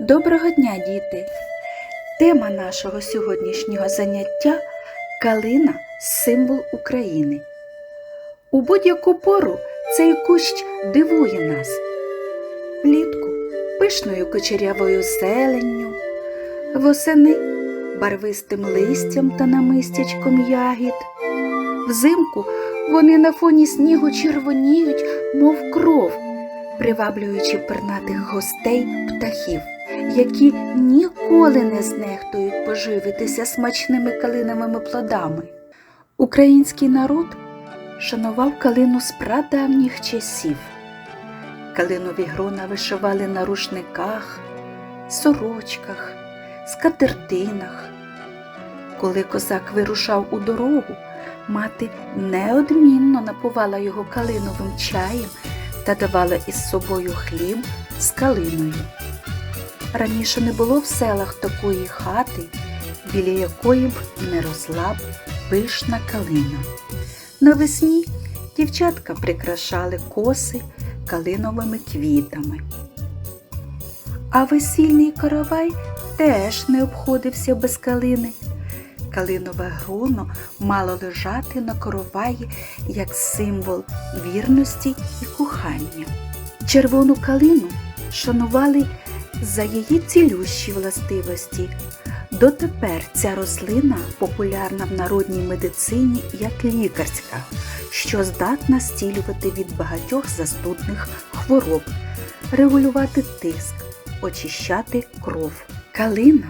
Доброго дня, діти! Тема нашого сьогоднішнього заняття калина символ України. У будь-яку пору цей кущ дивує нас. Влітку пишною кучерявою зеленню, восени барвистим листям та намистячком ягід. Взимку вони на фоні снігу червоніють, мов кров, приваблюючи пернатих гостей птахів, які ніколи не знехтують поживитися смачними калиновими плодами. Український народ шанував калину з прадавніх часів. Калинові грона вишивали на рушниках, сорочках, скатертинах. Коли козак вирушав у дорогу, мати неодмінно напувала його калиновим чаєм та давала із собою хліб з калиною. Раніше не було в селах такої хати, біля якої б не росла б пишна калина. Навесні дівчатка прикрашали коси калиновими квітами. А весільний каравай теж не обходився без калини. Калинове груно мало лежати на короваї як символ вірності і кохання. Червону калину шанували за її цілющі властивості. Дотепер ця рослина популярна в народній медицині як лікарська, що здатна стілювати від багатьох застудних хвороб, регулювати тиск, очищати кров. Калина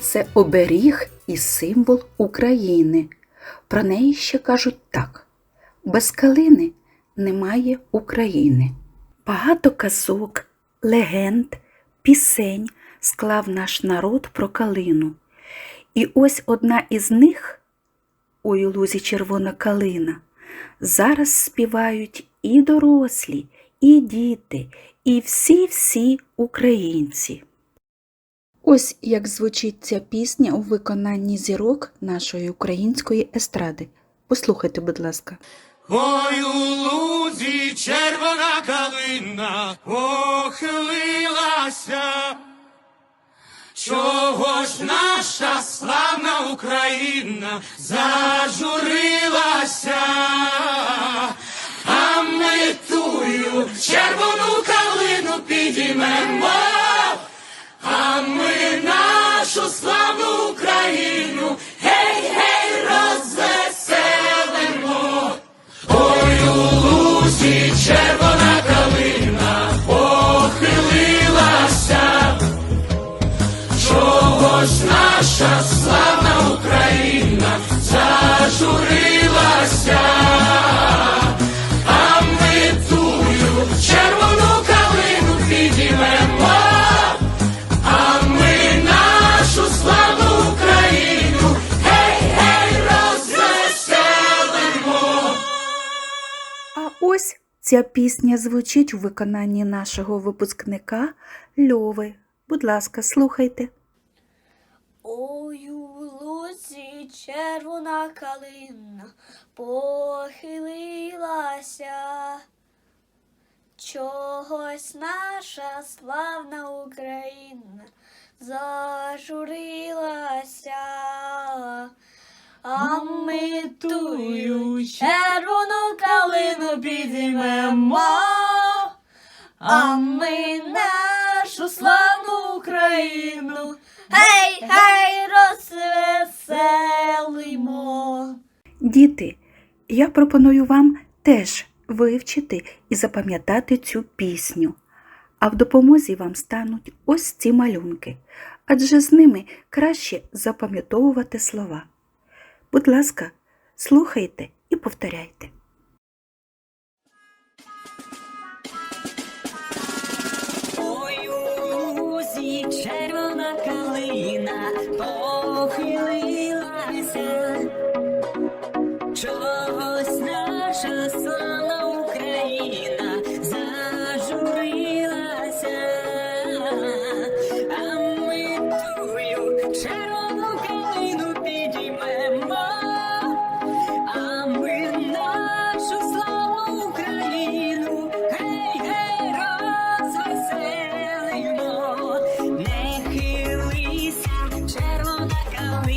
це оберіг і символ України. Про неї ще кажуть так: без калини немає України. Багато казок, легенд, пісень склав наш народ про калину. І ось одна із них, у лузі червона калина, зараз співають і дорослі, і діти, і всі-всі українці. Ось як звучить ця пісня у виконанні зірок нашої української естради. Послухайте, будь ласка. Ой, у лузі червона калина похилилася. Чого ж наша славна Україна зажурилася, а ми тую червону калину підіймемо, Україну, гей, гей, розвеселимо. Ой, у лузі червона калина похилилася, чого ж наша славна Україна зажурилася, ось ця пісня звучить у виконанні нашого випускника Льови. Будь ласка, слухайте. Ой, у луці червона калина похилилася. Чогось наша славна Україна зажурилася. А ми тую червону калину підіймемо, а ми нашу славну Україну. Гей, гей, розвеселимо. Діти, я пропоную вам теж вивчити і запам'ятати цю пісню. А в допомозі вам стануть ось ці малюнки, адже з ними краще запам'ятовувати слова. Будь ласка, слухайте і повторяйте. Червона калина похилилася.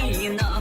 You know.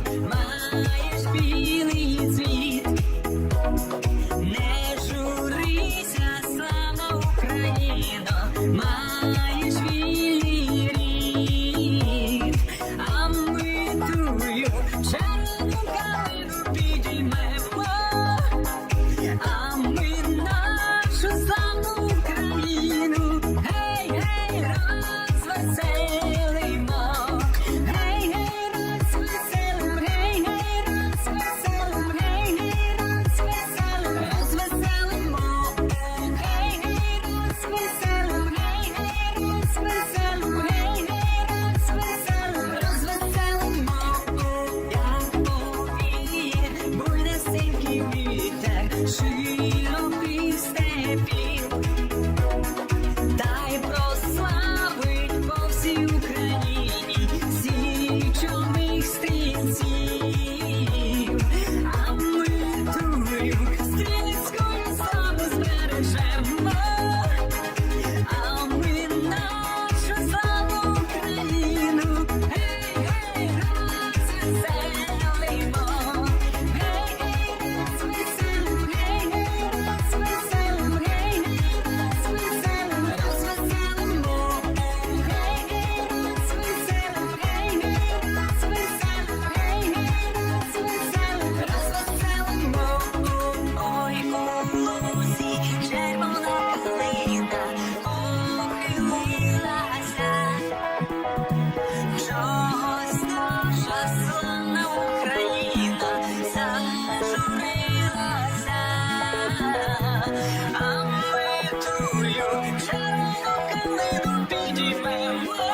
my.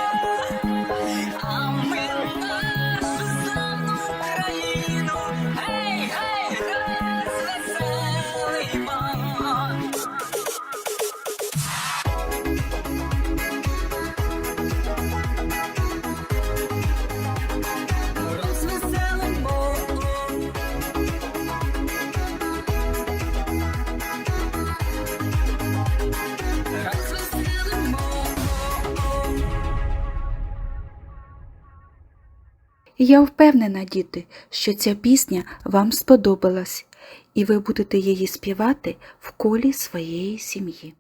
Я впевнена, діти, що ця пісня вам сподобалась, і ви будете її співати в колі своєї сім'ї.